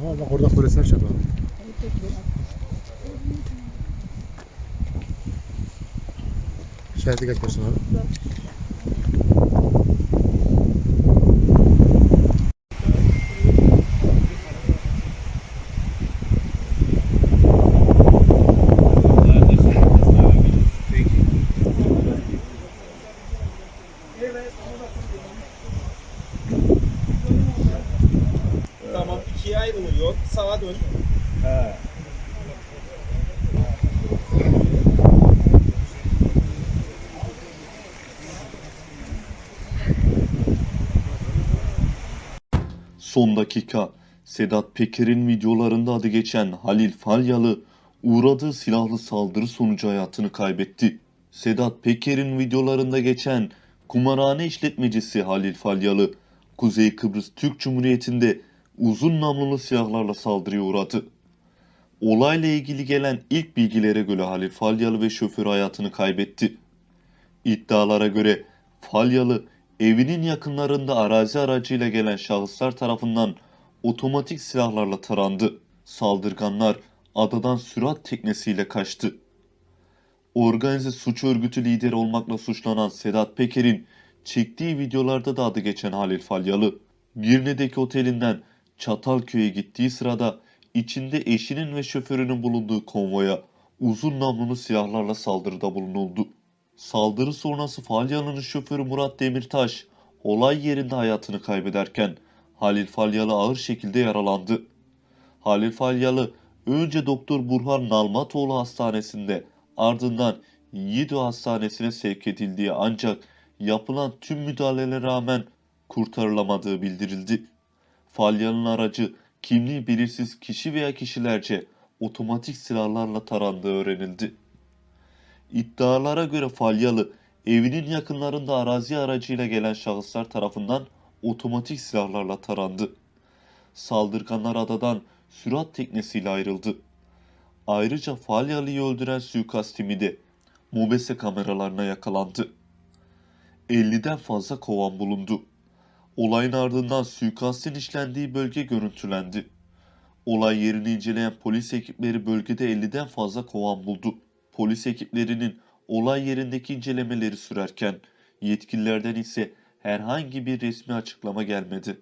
Ama bak orada küresel şey çarpı abi. Şerdi kaç abi? Ayrılıyor. Sağa dön. Son dakika Sedat Peker'in videolarında adı geçen Halil Falyalı uğradığı silahlı saldırı sonucu hayatını kaybetti. Sedat Peker'in videolarında geçen kumarhane işletmecisi Halil Falyalı Kuzey Kıbrıs Türk Cumhuriyeti'nde uzun namlulu silahlarla saldırıya uğradı. Olayla ilgili gelen ilk bilgilere göre Halil Falyalı ve şoförü hayatını kaybetti. İddialara göre Falyalı evinin yakınlarında arazi aracıyla gelen şahıslar tarafından otomatik silahlarla tarandı. Saldırganlar adadan sürat teknesiyle kaçtı. Organize suç örgütü lideri olmakla suçlanan Sedat Peker'in çektiği videolarda da adı geçen Halil Falyalı, Girne'deki otelinden Çatalköy'e gittiği sırada içinde eşinin ve şoförünün bulunduğu konvoya uzun namlulu silahlarla saldırıda bulunuldu. Saldırı sonrası Falyalı'nın şoförü Murat Demirtaş olay yerinde hayatını kaybederken Halil Falyalı ağır şekilde yaralandı. Halil Falyalı önce Doktor Burhan Nalmatoğlu Hastanesi'nde ardından Yiğido Hastanesi'ne sevk edildiği ancak yapılan tüm müdahalelere rağmen kurtarılamadığı bildirildi. Falyalı'nın aracı kimliği belirsiz kişi veya kişilerce otomatik silahlarla tarandığı öğrenildi. İddialara göre Falyalı evinin yakınlarında arazi aracıyla gelen şahıslar tarafından otomatik silahlarla tarandı. Saldırganlar adadan sürat teknesiyle ayrıldı. Ayrıca Falyalı'yı öldüren suikast timi mobese kameralarına yakalandı. 50'den fazla kovan bulundu. Olayın ardından suikastin işlendiği bölge görüntülendi. Olay yerini inceleyen polis ekipleri bölgede 50'den fazla kovan buldu. Polis ekiplerinin olay yerindeki incelemeleri sürerken yetkililerden ise herhangi bir resmi açıklama gelmedi.